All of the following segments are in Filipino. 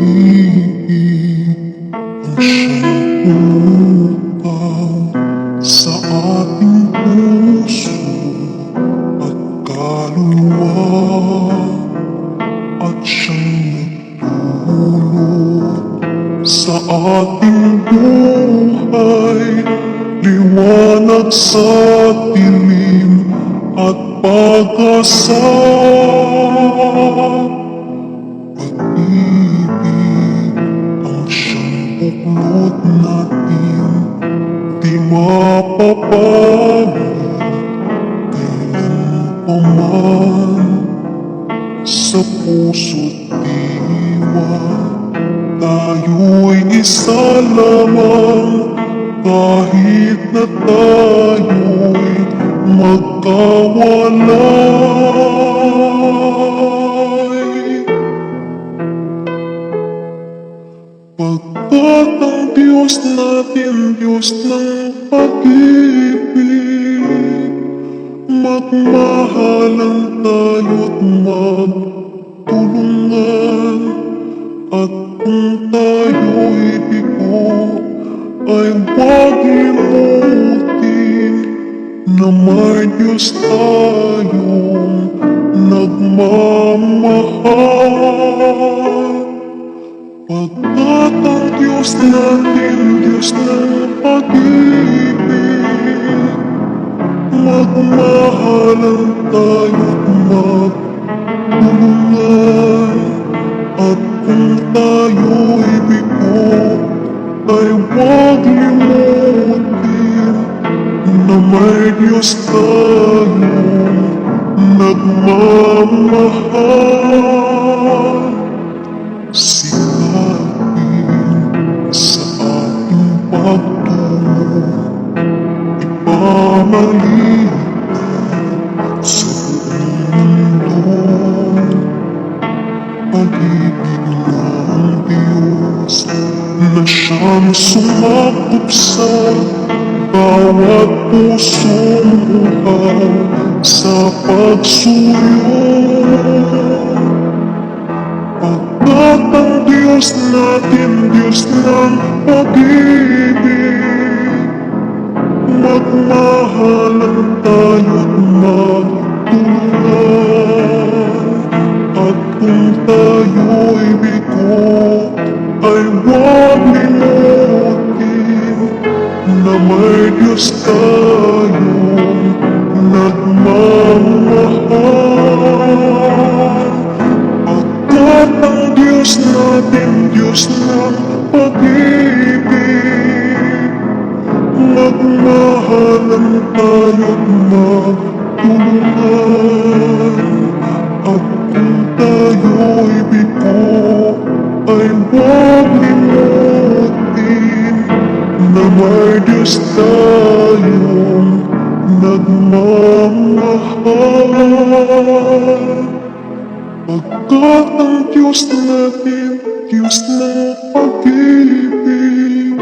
iiin na siya'y upang sa ating puso at kaluluwa at siyang nagtulot sa ating buhay liwanag sa dilim at pag-asa. Buklod natin di mapapalit kailanman sa puso't diwa tayo'y isa lamang kahit na tayo'y magkawalay Diyos natin, Diyos ng pag-ibig Magmahalan tayo't magtulungan. At kung tayo'y bigo ay huwag limutin Na may Diyos tayong nagmamahal. Pagkat ang Diyos natin, Diyos ng pag-ibig. Magmahalan tayo't magtulungan At kung tayo'y bigo ay huwag limutin Na may Diyos tayong nagmamahal Ipamalitan sa mundo Pag-ibig ng Diyos Na siyang sumakop sa Bawat pusong Sa pagsuyo Pagkat ang Diyos natin, Diyos ng pag-ibig Magmahalan tayo't magtulungan At kung tayo'y bigo ay huwag limutin Na may Diyos tayong Magmahalan tayo't magtulungan At kung tayo'y bigo ay huwag limutin Na may Diyos tayong nagmamahal ang Diyos natin, Diyos ng pag-ibig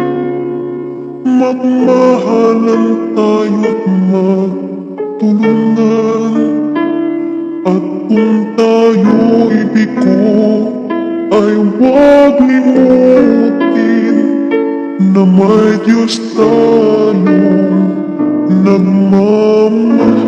Magmahalan tayo't ay huwag limutin na may Diyos tayong nagmamahal.